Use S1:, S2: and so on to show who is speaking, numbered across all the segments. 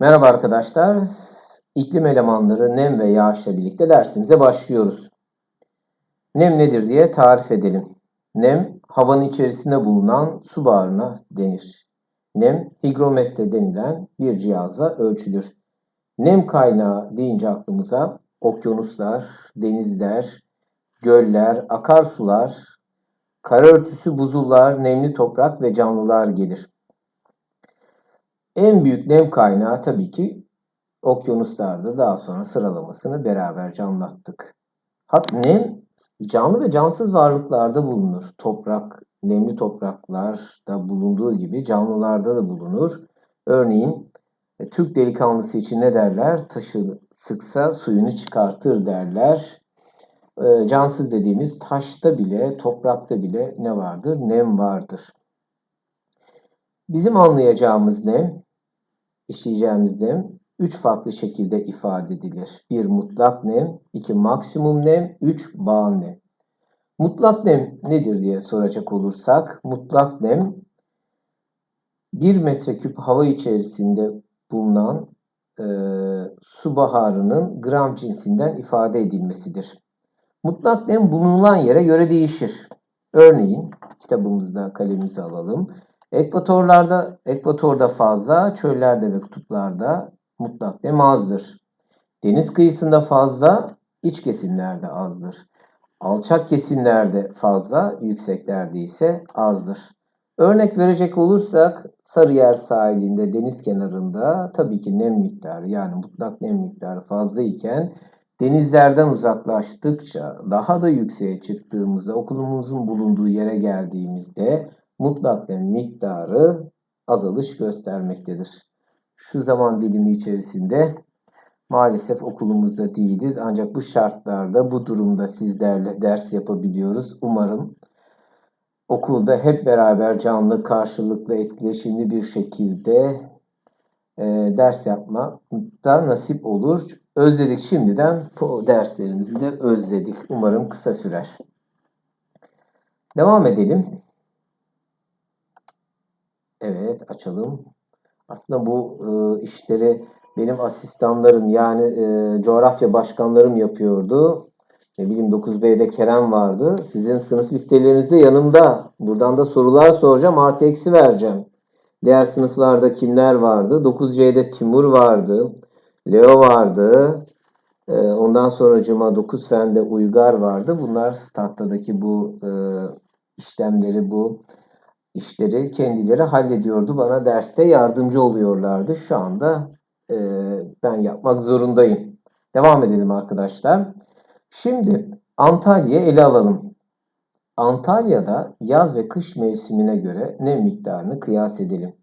S1: Merhaba arkadaşlar. İklim elemanları nem ve yağışla birlikte dersimize başlıyoruz. Nem nedir diye tarif edelim. Nem havanın içerisinde bulunan su buharına denir. Nem higrometre denilen bir cihazla ölçülür. Nem kaynağı deyince aklımıza okyanuslar, denizler, göller, akarsular, kara örtüsü buzullar, nemli toprak ve canlılar gelir. En büyük nem kaynağı tabii ki okyanuslardı. Daha sonra sıralamasını beraberce anlattık. Hat nem canlı ve cansız varlıklarda bulunur. Toprak, nemli topraklarda bulunduğu gibi canlılarda da bulunur. Örneğin e, Türk delikanlısı için ne derler? Taşı sıksa suyunu çıkartır derler. E, cansız dediğimiz taşta bile, toprakta bile ne vardır? Nem vardır. Bizim anlayacağımız nem, işleyeceğimiz nem üç farklı şekilde ifade edilir. Bir mutlak nem, iki maksimum nem, üç bağ nem. Mutlak nem nedir diye soracak olursak, mutlak nem 1 metreküp hava içerisinde bulunan e, su baharının gram cinsinden ifade edilmesidir. Mutlak nem bulunan yere göre değişir. Örneğin kitabımızda kalemimizi alalım. Ekvatorlarda, ekvatorda fazla, çöllerde ve kutuplarda mutlak nem azdır. Deniz kıyısında fazla, iç kesimlerde azdır. Alçak kesimlerde fazla, yükseklerde ise azdır. Örnek verecek olursak Sarıyer sahilinde, deniz kenarında tabii ki nem miktarı yani mutlak nem miktarı fazla iken denizlerden uzaklaştıkça daha da yükseğe çıktığımızda okulumuzun bulunduğu yere geldiğimizde mutlak nem miktarı azalış göstermektedir. Şu zaman dilimi içerisinde maalesef okulumuzda değiliz. Ancak bu şartlarda, bu durumda sizlerle ders yapabiliyoruz. Umarım okulda hep beraber canlı, karşılıklı, etkileşimli bir şekilde e, ders yapmak da nasip olur. Özledik şimdiden bu derslerimizi de özledik. Umarım kısa sürer. Devam edelim. Evet açalım. Aslında bu e, işleri benim asistanlarım yani e, coğrafya başkanlarım yapıyordu. Ne bileyim 9B'de Kerem vardı. Sizin sınıf listelerinizde yanımda. Buradan da sorular soracağım. Artı eksi vereceğim. Diğer sınıflarda kimler vardı? 9C'de Timur vardı. Leo vardı. E, ondan sonra Cuma 9 Fen'de Uygar vardı. Bunlar tahtadaki bu e, işlemleri, bu işleri kendileri hallediyordu. Bana derste yardımcı oluyorlardı. Şu anda e, ben yapmak zorundayım. Devam edelim arkadaşlar. Şimdi Antalya'yı ele alalım. Antalya'da yaz ve kış mevsimine göre nem miktarını kıyas edelim.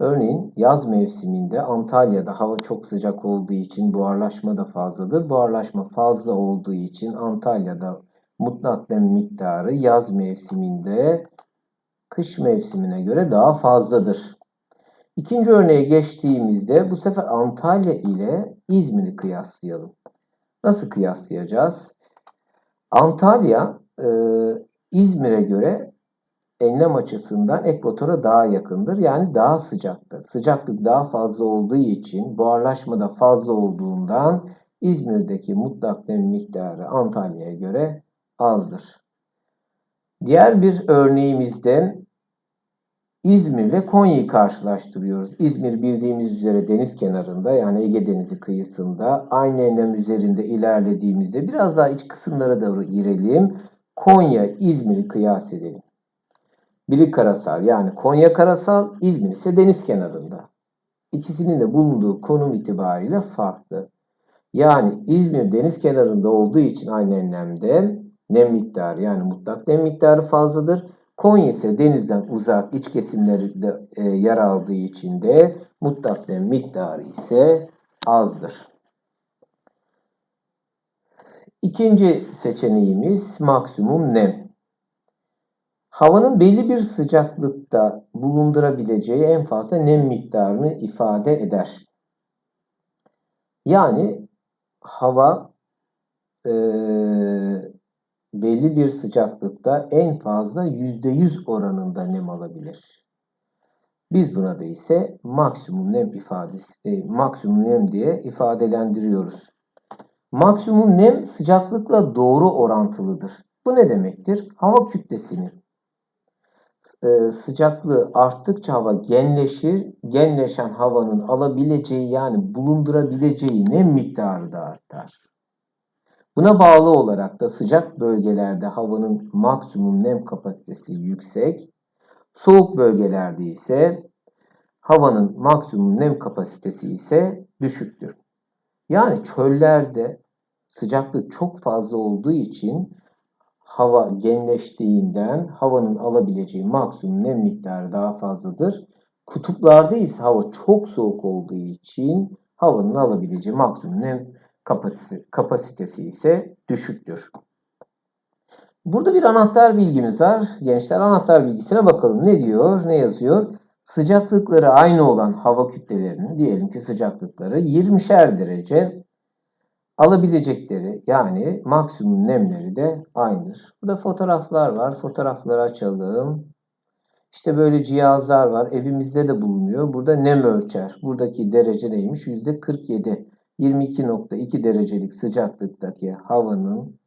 S1: Örneğin yaz mevsiminde Antalya'da hava çok sıcak olduğu için buharlaşma da fazladır. Buharlaşma fazla olduğu için Antalya'da mutlak nem miktarı yaz mevsiminde kış mevsimine göre daha fazladır. İkinci örneğe geçtiğimizde bu sefer Antalya ile İzmir'i kıyaslayalım. Nasıl kıyaslayacağız? Antalya e, İzmir'e göre enlem açısından ekvatora daha yakındır. Yani daha sıcaktır. Sıcaklık daha fazla olduğu için buharlaşma da fazla olduğundan İzmir'deki mutlak nem miktarı Antalya'ya göre azdır. Diğer bir örneğimizden İzmir ile Konya'yı karşılaştırıyoruz. İzmir bildiğimiz üzere deniz kenarında yani Ege Denizi kıyısında aynı enlem üzerinde ilerlediğimizde biraz daha iç kısımlara doğru girelim. Konya, İzmir'i kıyas edelim. Biri karasal yani Konya karasal, İzmir ise deniz kenarında. İkisinin de bulunduğu konum itibariyle farklı. Yani İzmir deniz kenarında olduğu için aynı enlemde nem miktarı yani mutlak nem miktarı fazladır. Konya ise denizden uzak iç kesimlerinde e, yer aldığı için de mutlak nem miktarı ise azdır. İkinci seçeneğimiz maksimum nem. Havanın belli bir sıcaklıkta bulundurabileceği en fazla nem miktarını ifade eder. Yani hava e, belli bir sıcaklıkta en fazla %100 oranında nem alabilir. Biz buna da ise maksimum nem ifadesi, e, maksimum nem diye ifadelendiriyoruz. Maksimum nem sıcaklıkla doğru orantılıdır. Bu ne demektir? Hava kütlesinin e, sıcaklığı arttıkça hava genleşir. Genleşen havanın alabileceği yani bulundurabileceği nem miktarı da artar. Buna bağlı olarak da sıcak bölgelerde havanın maksimum nem kapasitesi yüksek, soğuk bölgelerde ise havanın maksimum nem kapasitesi ise düşüktür. Yani çöllerde sıcaklık çok fazla olduğu için hava genleştiğinden havanın alabileceği maksimum nem miktarı daha fazladır. Kutuplarda ise hava çok soğuk olduğu için havanın alabileceği maksimum nem kapasitesi ise düşüktür. Burada bir anahtar bilgimiz var. Gençler anahtar bilgisine bakalım. Ne diyor? Ne yazıyor? Sıcaklıkları aynı olan hava kütlelerinin diyelim ki sıcaklıkları 20'şer derece alabilecekleri yani maksimum nemleri de aynıdır. Burada fotoğraflar var. Fotoğrafları açalım. İşte böyle cihazlar var. Evimizde de bulunuyor. Burada nem ölçer. Buradaki derece neymiş? %47. 22.2 derecelik sıcaklıktaki havanın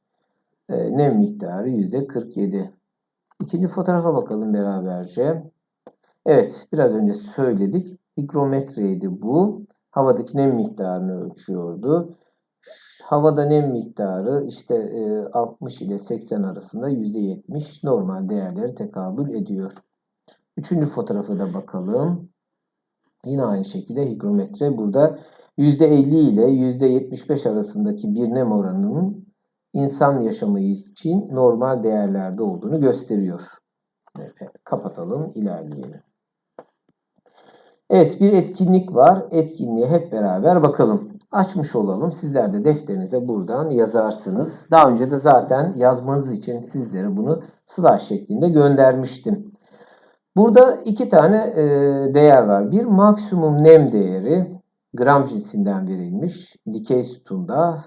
S1: e, nem miktarı %47. İkinci fotoğrafa bakalım beraberce. Evet, biraz önce söyledik. Higrometreydi bu. Havadaki nem miktarını ölçüyordu. Havada nem miktarı işte 60 ile 80 arasında %70 normal değerleri tekabül ediyor. Üçüncü fotoğrafa da bakalım. Yine aynı şekilde higrometre burada %50 ile %75 arasındaki bir nem oranının insan yaşamı için normal değerlerde olduğunu gösteriyor. Evet, kapatalım, ilerleyelim. Evet, bir etkinlik var. Etkinliğe hep beraber bakalım. Açmış olalım. Sizler de defterinize buradan yazarsınız. Daha önce de zaten yazmanız için sizlere bunu slash şeklinde göndermiştim. Burada iki tane e, değer var. Bir maksimum nem değeri gram cinsinden verilmiş dikey sütunda.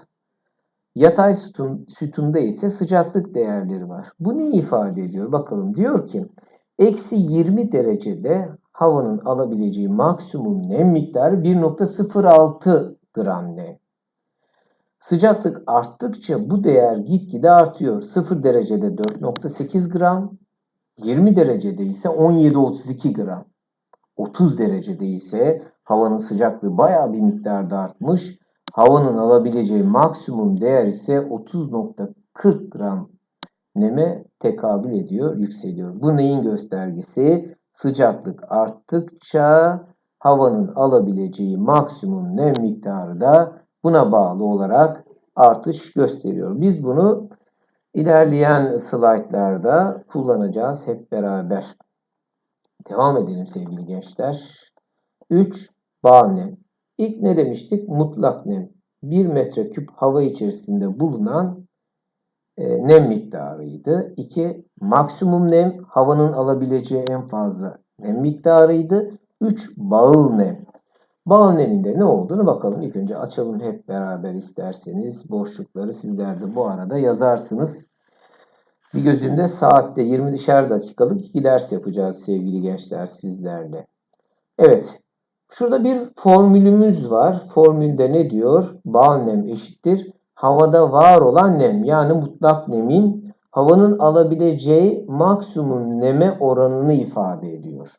S1: Yatay sütun, sütunda ise sıcaklık değerleri var. Bu ne ifade ediyor? Bakalım diyor ki eksi 20 derecede havanın alabileceği maksimum nem miktarı 1.06 gram nem. Sıcaklık arttıkça bu değer gitgide artıyor. 0 derecede 4.8 gram, 20 derecede ise 17.32 gram. 30 derecede ise havanın sıcaklığı baya bir miktarda artmış. Havanın alabileceği maksimum değer ise 30.40 gram neme tekabül ediyor, yükseliyor. Bu neyin göstergesi? Sıcaklık arttıkça havanın alabileceği maksimum nem miktarı da buna bağlı olarak artış gösteriyor. Biz bunu ilerleyen slaytlarda kullanacağız hep beraber. Devam edelim sevgili gençler. 3. Bağ nem. İlk ne demiştik? Mutlak nem. 1 metreküp hava içerisinde bulunan e, nem miktarıydı. 2. Maksimum nem havanın alabileceği en fazla nem miktarıydı. 3. Bağıl nem. Bağıl neminde ne olduğunu bakalım. İlk önce açalım hep beraber isterseniz. Boşlukları sizler de bu arada yazarsınız. Bir gözünde saatte 20'şer dakikalık iki ders yapacağız sevgili gençler sizlerle. Evet. Şurada bir formülümüz var. Formülde ne diyor? Bağ nem eşittir. Havada var olan nem yani mutlak nemin havanın alabileceği maksimum neme oranını ifade ediyor.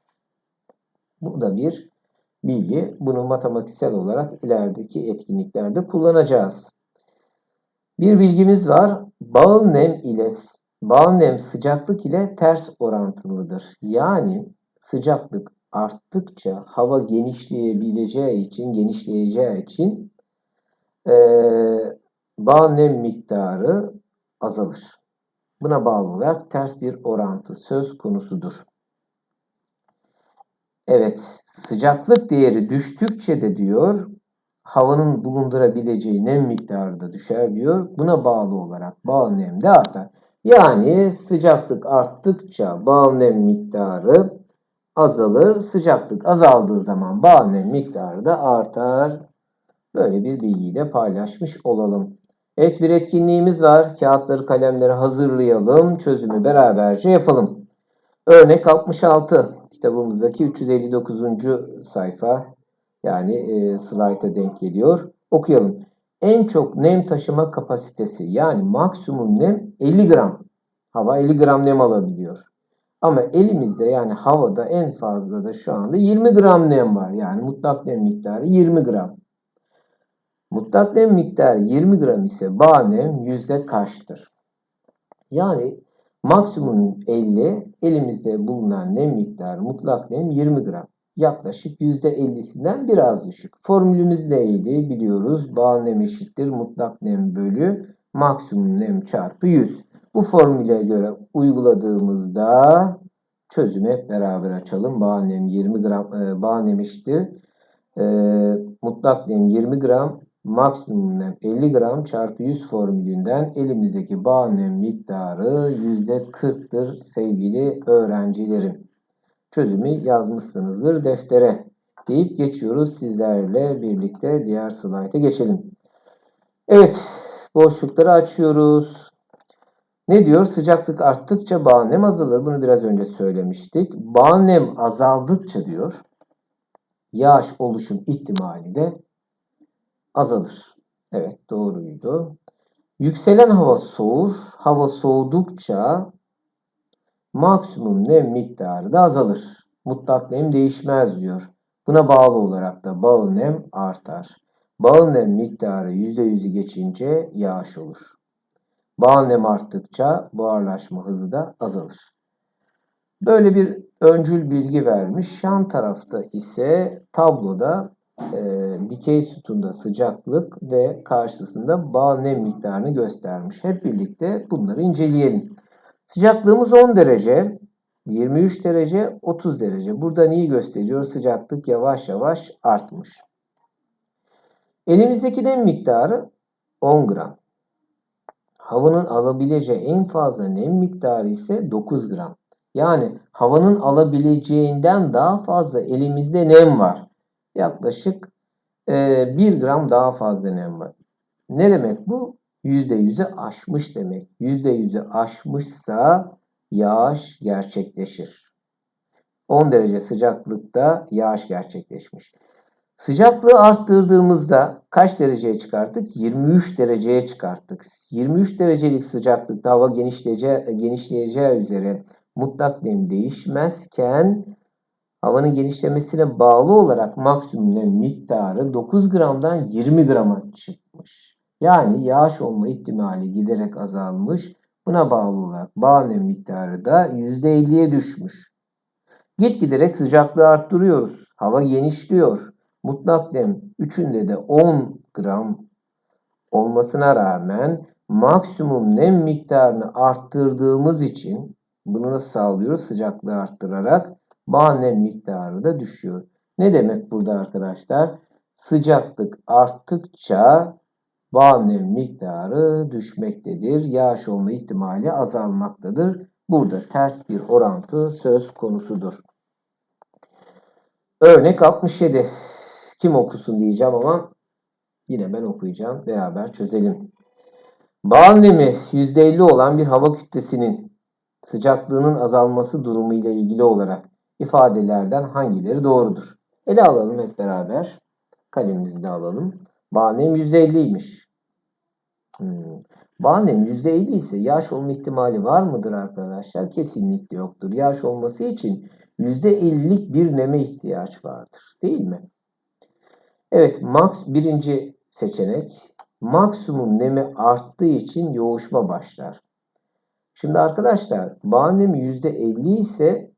S1: Bu da bir bilgi. Bunu matematiksel olarak ilerideki etkinliklerde kullanacağız. Bir bilgimiz var. Bağıl nem ile bağıl nem sıcaklık ile ters orantılıdır. Yani sıcaklık arttıkça hava genişleyebileceği için, genişleyeceği için e, bağ nem miktarı azalır. Buna bağlı olarak ters bir orantı söz konusudur. Evet, sıcaklık değeri düştükçe de diyor, havanın bulundurabileceği nem miktarı da düşer diyor. Buna bağlı olarak bağ nem de artar. Yani sıcaklık arttıkça bağ nem miktarı azalır. Sıcaklık azaldığı zaman bağ nem miktarı da artar. Böyle bir bilgiyi de paylaşmış olalım. Evet bir etkinliğimiz var. Kağıtları kalemleri hazırlayalım. Çözümü beraberce yapalım. Örnek 66. kitabımızdaki 359. sayfa yani e, slayta denk geliyor. Okuyalım. En çok nem taşıma kapasitesi yani maksimum nem 50 gram. Hava 50 gram nem alabiliyor. Ama elimizde yani havada en fazla da şu anda 20 gram nem var. Yani mutlak nem miktarı 20 gram. Mutlak nem miktarı 20 gram ise bağ nem yüzde kaçtır? Yani maksimum 50, elimizde bulunan nem miktarı mutlak nem 20 gram. Yaklaşık %50'sinden biraz düşük. Formülümüz neydi biliyoruz. Bağ nem eşittir mutlak nem bölü maksimum nem çarpı 100. Bu formüle göre uyguladığımızda çözümü hep beraber açalım. Bağ nem 20 gram, e, bağ nem eşittir. E, mutlak nem 20 gram maksimum nem 50 gram çarpı 100 formülünden elimizdeki bağ miktarı %40'tır sevgili öğrencilerim. Çözümü yazmışsınızdır deftere deyip geçiyoruz sizlerle birlikte diğer slayta geçelim. Evet boşlukları açıyoruz. Ne diyor? Sıcaklık arttıkça bağ nem azalır. Bunu biraz önce söylemiştik. Bağ nem azaldıkça diyor yağış oluşum ihtimali de azalır. Evet doğruydu. Yükselen hava soğur. Hava soğudukça maksimum nem miktarı da azalır. Mutlak nem değişmez diyor. Buna bağlı olarak da bağ nem artar. Bağ nem miktarı %100'ü geçince yağış olur. Bağ nem arttıkça buharlaşma hızı da azalır. Böyle bir öncül bilgi vermiş. Yan tarafta ise tabloda e, dikey sütunda sıcaklık ve karşısında bağ nem miktarını göstermiş. Hep birlikte bunları inceleyelim. Sıcaklığımız 10 derece, 23 derece, 30 derece. Burada neyi gösteriyor? Sıcaklık yavaş yavaş artmış. Elimizdeki nem miktarı 10 gram. Havanın alabileceği en fazla nem miktarı ise 9 gram. Yani havanın alabileceğinden daha fazla elimizde nem var. Yaklaşık e, 1 gram daha fazla nem var. Ne demek bu? %100'ü aşmış demek. %100'ü aşmışsa yağış gerçekleşir. 10 derece sıcaklıkta yağış gerçekleşmiş. Sıcaklığı arttırdığımızda kaç dereceye çıkarttık? 23 dereceye çıkarttık. 23 derecelik sıcaklıkta hava genişleyeceği, genişleyeceği üzere mutlak nem değişmezken havanın genişlemesine bağlı olarak maksimum nem miktarı 9 gramdan 20 grama çıkmış. Yani yağış olma ihtimali giderek azalmış. Buna bağlı olarak bağ nem miktarı da %50'ye düşmüş. Git giderek sıcaklığı arttırıyoruz. Hava genişliyor. Mutlak nem üçünde de 10 gram olmasına rağmen maksimum nem miktarını arttırdığımız için bunu nasıl sağlıyoruz? Sıcaklığı arttırarak bağ nem miktarı da düşüyor. Ne demek burada arkadaşlar? Sıcaklık arttıkça bağ nem miktarı düşmektedir. Yağış olma ihtimali azalmaktadır. Burada ters bir orantı söz konusudur. Örnek 67. Kim okusun diyeceğim ama yine ben okuyacağım. Beraber çözelim. Bağ nemi %50 olan bir hava kütlesinin sıcaklığının azalması durumu ile ilgili olarak ifadelerden hangileri doğrudur? Ele alalım hep beraber. Kalemimizi de alalım. Bağnem %50'ymiş. Hmm. Bağnem %50 ise yağış olma ihtimali var mıdır arkadaşlar? Kesinlikle yoktur. Yağış olması için %50'lik bir neme ihtiyaç vardır. Değil mi? Evet, max birinci seçenek. Maksimum nemi arttığı için yoğuşma başlar. Şimdi arkadaşlar bağ nemi %50 ise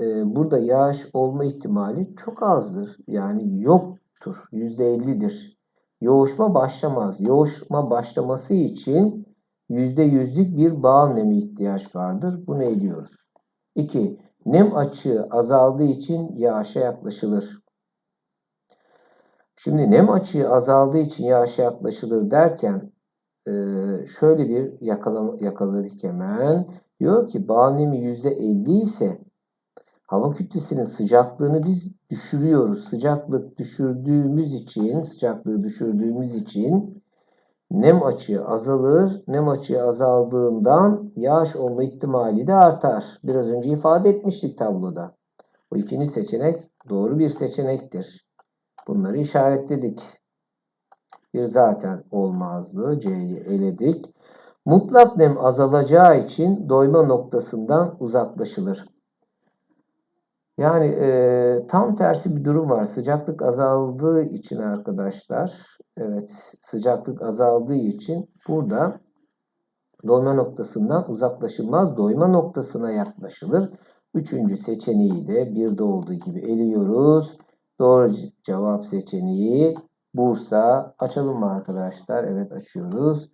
S1: e, burada yağış olma ihtimali çok azdır. Yani yoktur. %50'dir. Yoğuşma başlamaz. Yoğuşma başlaması için %100'lük bir bağ nemi ihtiyaç vardır. Bunu eliyoruz. 2. Nem açığı azaldığı için yağışa yaklaşılır. Şimdi nem açığı azaldığı için yağışa yaklaşılır derken şöyle bir yakaladık hemen. Diyor ki bağ nemi %50 ise hava kütlesinin sıcaklığını biz düşürüyoruz. Sıcaklık düşürdüğümüz için, sıcaklığı düşürdüğümüz için nem açığı azalır. Nem açığı azaldığından yağış olma ihtimali de artar. Biraz önce ifade etmiştik tabloda. Bu ikinci seçenek doğru bir seçenektir. Bunları işaretledik. Bir zaten olmazdı. C'yi eledik. Mutlak nem azalacağı için doyma noktasından uzaklaşılır. Yani e, tam tersi bir durum var. Sıcaklık azaldığı için arkadaşlar, evet sıcaklık azaldığı için burada doyma noktasından uzaklaşılmaz, doyma noktasına yaklaşılır. Üçüncü seçeneği de bir de olduğu gibi eliyoruz. Doğru cevap seçeneği Bursa. Açalım mı arkadaşlar? Evet açıyoruz.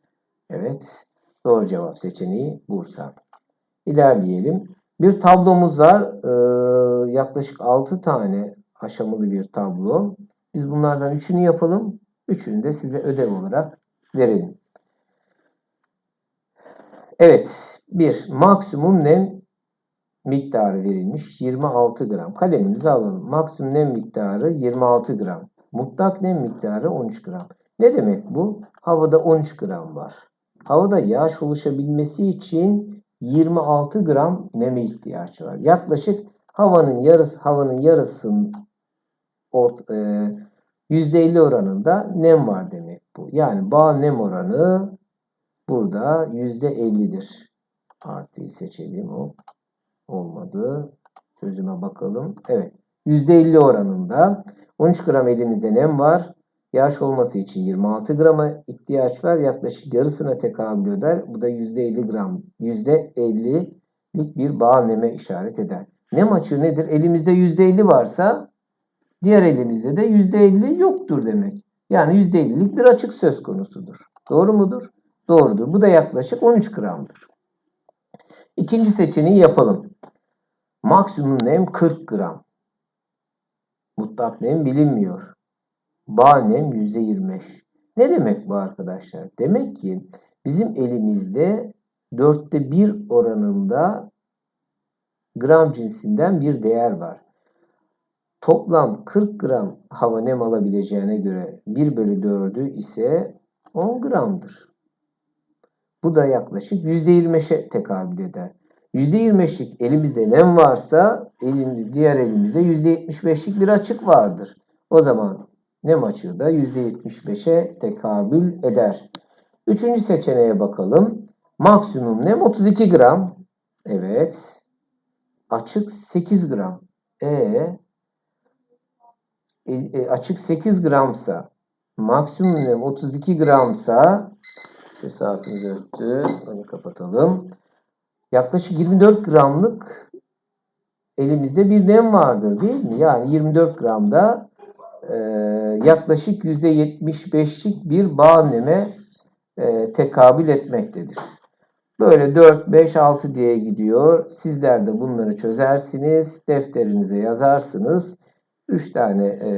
S1: Evet. Doğru cevap seçeneği Bursa. İlerleyelim. Bir tablomuz var. Ee, yaklaşık 6 tane aşamalı bir tablo. Biz bunlardan üçünü yapalım. Üçünü de size ödev olarak verelim. Evet. Bir, maksimum nem miktarı verilmiş 26 gram. Kalemimizi alalım. Maksimum nem miktarı 26 gram. Mutlak nem miktarı 13 gram. Ne demek bu? Havada 13 gram var. Havada yağış oluşabilmesi için 26 gram neme ihtiyaç var. Yaklaşık havanın yarısı havanın yarısının ort, e, %50 oranında nem var demek bu. Yani bağ nem oranı burada %50'dir. Artıyı seçelim o. Olmadı. Çözüme bakalım. Evet. %50 oranında 13 gram elimizde nem var. Yağış olması için 26 grama ihtiyaç var. Yaklaşık yarısına tekabül eder. Bu da %50 gram. %50'lik bir bağ neme işaret eder. Nem açığı nedir? Elimizde %50 varsa diğer elimizde de %50 yoktur demek. Yani %50'lik bir açık söz konusudur. Doğru mudur? Doğrudur. Bu da yaklaşık 13 gramdır. İkinci seçeneği yapalım. Maksimum nem 40 gram. Mutlak nem bilinmiyor. Bağ nem %25. Ne demek bu arkadaşlar? Demek ki bizim elimizde dörtte bir oranında gram cinsinden bir değer var. Toplam 40 gram hava nem alabileceğine göre 1 bölü 4'ü ise 10 gramdır. Bu da yaklaşık %25'e tekabül eder. %25'lik elimizde nem varsa elimizde, diğer elimizde %75'lik bir açık vardır. O zaman nem açığı da %75'e tekabül eder. Üçüncü seçeneğe bakalım. Maksimum nem 32 gram. Evet. Açık 8 gram. E, e, e açık 8 gramsa maksimum nem 32 gramsa şu saatimiz öttü. Onu kapatalım. Yaklaşık 24 gramlık elimizde bir nem vardır değil mi? Yani 24 gramda e, yaklaşık %75'lik bir bağ neme e, tekabül etmektedir. Böyle 4, 5, 6 diye gidiyor. Sizler de bunları çözersiniz. Defterinize yazarsınız. 3 tane e,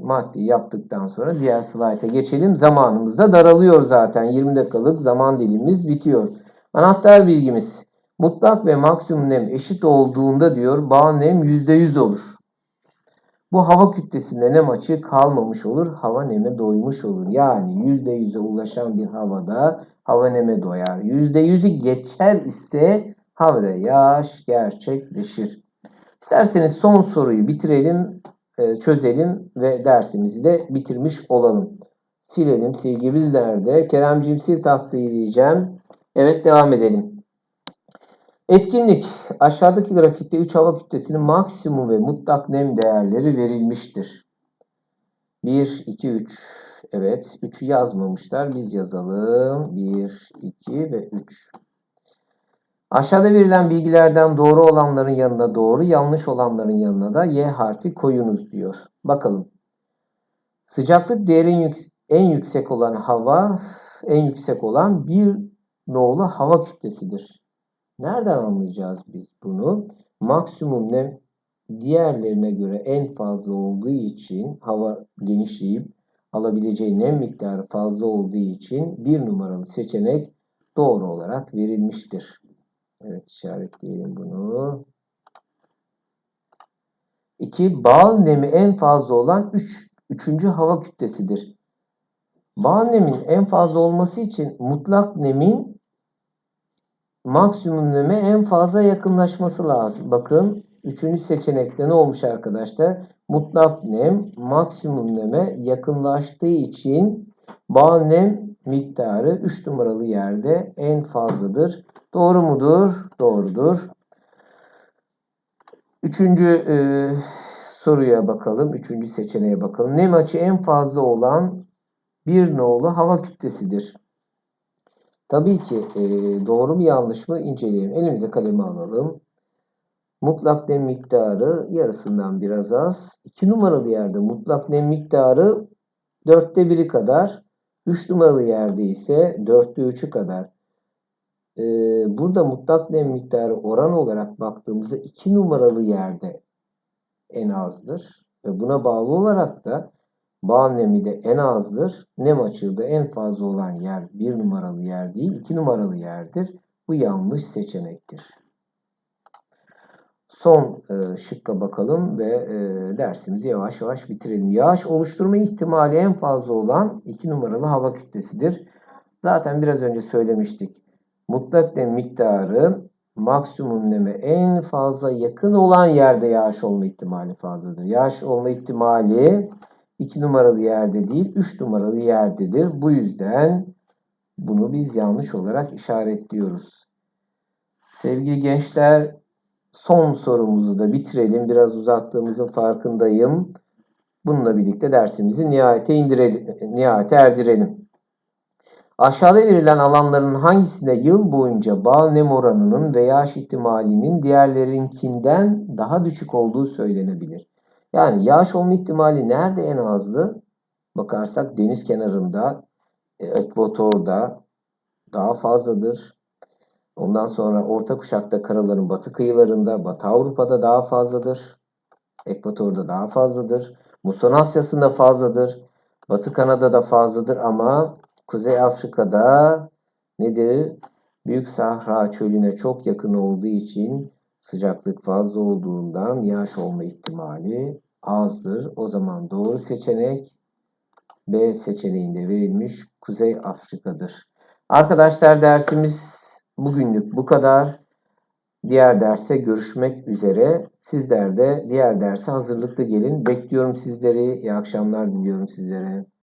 S1: maddi yaptıktan sonra diğer slayta geçelim. Zamanımız da daralıyor zaten. 20 dakikalık zaman dilimiz bitiyor. Anahtar bilgimiz. Mutlak ve maksimum nem eşit olduğunda diyor bağ nem %100 olur. Bu hava kütlesinde nem açığı kalmamış olur. Hava neme doymuş olur. Yani %100'e ulaşan bir havada hava neme doyar. %100'ü geçer ise havada yağış gerçekleşir. İsterseniz son soruyu bitirelim, e, çözelim ve dersimizi de bitirmiş olalım. Silelim. Silgimiz nerede? Keremciğim sil tahtayı diyeceğim. Evet devam edelim. Etkinlik. Aşağıdaki grafikte 3 hava kütlesinin maksimum ve mutlak nem değerleri verilmiştir. 1, 2, 3. Evet 3'ü yazmamışlar. Biz yazalım. 1, 2 ve 3. Aşağıda verilen bilgilerden doğru olanların yanına doğru, yanlış olanların yanına da Y harfi koyunuz diyor. Bakalım. Sıcaklık değerin en yüksek olan hava en yüksek olan 1 doğulu hava kütlesidir. Nereden anlayacağız biz bunu? Maksimum nem diğerlerine göre en fazla olduğu için hava genişleyip alabileceği nem miktarı fazla olduğu için bir numaralı seçenek doğru olarak verilmiştir. Evet işaretleyelim bunu. 2. Bal nemi en fazla olan 3. Üç, üçüncü hava kütlesidir. Bal nemin en fazla olması için mutlak nemin maksimum neme en fazla yakınlaşması lazım. Bakın üçüncü seçenekte ne olmuş arkadaşlar? Mutlak nem maksimum neme yakınlaştığı için bağ nem miktarı 3 numaralı yerde en fazladır. Doğru mudur? Doğrudur. Üçüncü e, soruya bakalım. Üçüncü seçeneğe bakalım. Nem açı en fazla olan bir nolu hava kütlesidir. Tabii ki e, doğru mu yanlış mı inceleyelim. Elimize kalemi alalım. Mutlak nem miktarı yarısından biraz az. 2 numaralı yerde mutlak nem miktarı dörtte biri kadar. 3 numaralı yerde ise dörtte üçü kadar. Ee, burada mutlak nem miktarı oran olarak baktığımızda 2 numaralı yerde en azdır. Ve buna bağlı olarak da bağ nemi de en azdır. Nem açığı da en fazla olan yer 1 numaralı yer değil 2 numaralı yerdir. Bu yanlış seçenektir. Son e, şıkka bakalım ve e, dersimizi yavaş yavaş bitirelim. Yağış oluşturma ihtimali en fazla olan 2 numaralı hava kütlesidir. Zaten biraz önce söylemiştik. Mutlak nem miktarı maksimum neme en fazla yakın olan yerde yağış olma ihtimali fazladır. Yağış olma ihtimali 2 numaralı yerde değil 3 numaralı yerdedir. Bu yüzden bunu biz yanlış olarak işaretliyoruz. Sevgili gençler son sorumuzu da bitirelim. Biraz uzattığımızın farkındayım. Bununla birlikte dersimizi nihayete indirelim, nihayete erdirelim. Aşağıda verilen alanların hangisinde yıl boyunca bağ nem oranının ve yağış ihtimalinin diğerlerinkinden daha düşük olduğu söylenebilir. Yani yağış olma ihtimali nerede en azdı? Bakarsak deniz kenarında, e, ekvatorda daha fazladır. Ondan sonra orta kuşakta karaların batı kıyılarında, Batı Avrupa'da daha fazladır. Ekvatorda daha fazladır. Muson Asya'sında fazladır. Batı Kanada'da fazladır ama Kuzey Afrika'da nedir? Büyük Sahra çölüne çok yakın olduğu için sıcaklık fazla olduğundan yağış olma ihtimali azdır. O zaman doğru seçenek B seçeneğinde verilmiş Kuzey Afrika'dır. Arkadaşlar dersimiz bugünlük bu kadar. Diğer derse görüşmek üzere. Sizler de diğer derse hazırlıklı gelin. Bekliyorum sizleri. İyi akşamlar diliyorum sizlere.